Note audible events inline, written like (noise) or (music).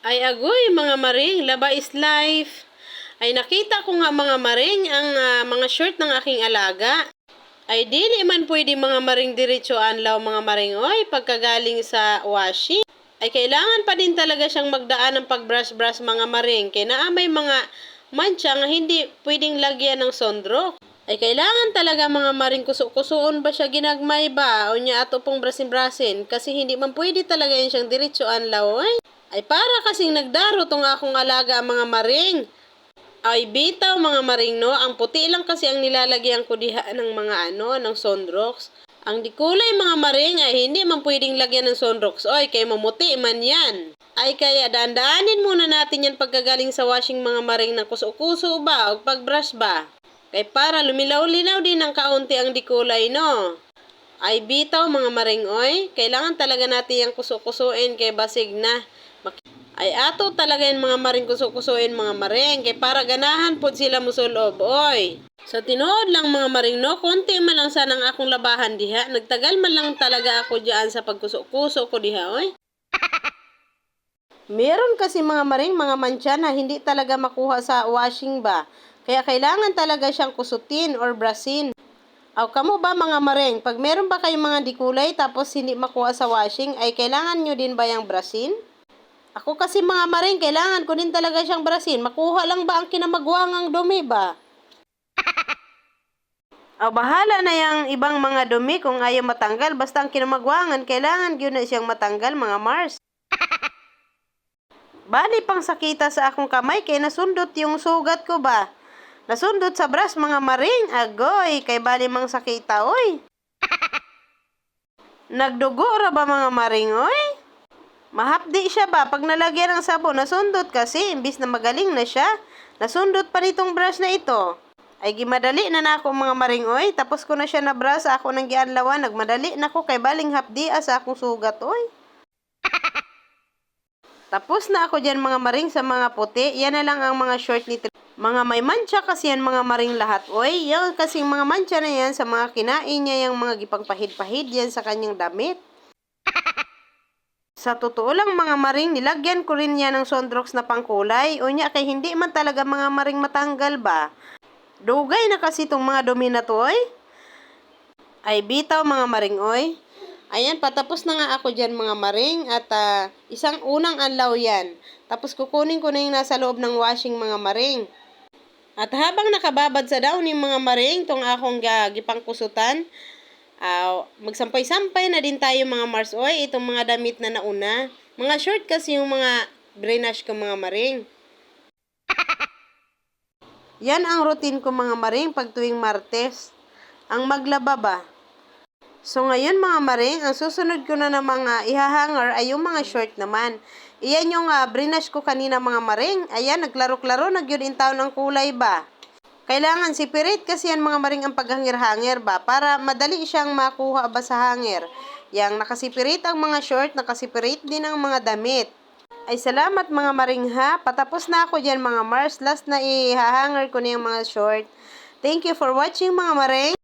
Ay agoy mga maring, laba is life. Ay nakita ko nga mga maring ang ah, mga short ng aking alaga. Ay dili man pwede mga maring diretso anlaw mga maring oy pagkagaling sa washi. Ay kailangan pa din talaga siyang magdaan ng pagbrush-brush mga maring. Kaya naa may mga mancha nga hindi pwedeng lagyan ng sondrok. Ay kailangan talaga mga maring kuso-kusoon ba siya ginagmay ba? O niya ato pong brasin-brasin. Kasi hindi man pwede talaga yun siyang diretso anlaw oy. Ay para kasing nagdaro tong akong alaga mga maring. Ay bitaw mga maring no, ang puti lang kasi ang nilalagyan ko diha ng mga ano, ng sunrocks. Ang di kulay mga maring ay hindi man pwedeng lagyan ng sunrocks. Oy, kay mamuti man yan. Ay kaya dandaanin muna natin yan pagkagaling sa washing mga maring ng kuso-kuso ba o pagbrush ba. Kay para lumilaw-linaw din ng kaunti ang di kulay no. Ay bitaw mga maring oy, kailangan talaga natin yung kuso-kusuin kay basig na. Ay ato talaga yung mga maring kuso-kusuin mga maring kay para ganahan pod sila musulob oy. Sa tinuod lang mga maring no, konti man lang sana ang akong labahan diha. Nagtagal man lang talaga ako diyan sa pagkuso-kuso ko diha oy. (laughs) Meron kasi mga maring mga mancha na hindi talaga makuha sa washing ba. Kaya kailangan talaga siyang kusutin or brasin. Aw, kamo ba mga maring, pag meron ba kayong mga dikulay tapos hindi makuha sa washing, ay kailangan nyo din ba yung brasin? Ako kasi mga maring, kailangan ko din talaga siyang brasin. Makuha lang ba ang kinamagwangang dumi ba? Aw, (laughs) bahala na yung ibang mga dumi kung ayaw matanggal. Basta ang kinamagwangan, kailangan yun na siyang matanggal mga Mars. (laughs) Bali pang sakita sa akong kamay kay nasundot yung sugat ko ba? Nasundot sa bras mga maring, agoy, kay bali mang sakita, oy. (laughs) Nagdugo ra ba mga maring, oy? Mahapdi siya ba? Pag nalagyan ng sabon, nasundot kasi, imbis na magaling na siya. Nasundot pa nitong brush na ito. Ay gimadali na na ako mga maring, oy. Tapos ko na siya na brush, ako nang gianlawan, nagmadali na ko kay baling hapdi sa akong sugat, oy. (laughs) Tapos na ako dyan mga maring sa mga puti. Yan na lang ang mga short ni Mga may mancha kasi yan mga maring lahat. Oy, yan kasing mga mancha na yan sa mga kinain niya yung mga gipangpahid-pahid yan sa kanyang damit. Sa totoo lang mga maring, nilagyan ko rin yan ng sondrox na pangkulay. O niya, kay hindi man talaga mga maring matanggal ba? Dugay na kasi itong mga dumi na to, oy. Ay, bitaw mga maring, oy. Ayan, patapos na nga ako dyan mga maring at ah, isang unang anlaw yan. Tapos kukunin ko na yung nasa loob ng washing mga maring. At habang nakababad sa daon yung mga maring, tong akong uh, ah, magsampay-sampay na din tayo mga Mars. Oy, itong mga damit na nauna. Mga short kasi yung mga drainage ko mga maring. (laughs) Yan ang routine ko mga maring pag tuwing Martes. Ang maglaba ba? So ngayon mga maring, ang susunod ko na ng mga ihahanger ay yung mga short naman. Iyan yung uh, brinash ko kanina mga maring. Ayan, naglaro-klaro, nagyun in town ng kulay ba? Kailangan separate kasi yan mga maring ang paghangir-hanger ba? Para madali siyang makuha ba sa hanger. Yang nakasiperate ang mga short, nakasiperate din ang mga damit. Ay salamat mga maring ha. Patapos na ako dyan mga Mars. Last na ihahanger ko na yung mga short. Thank you for watching mga maring.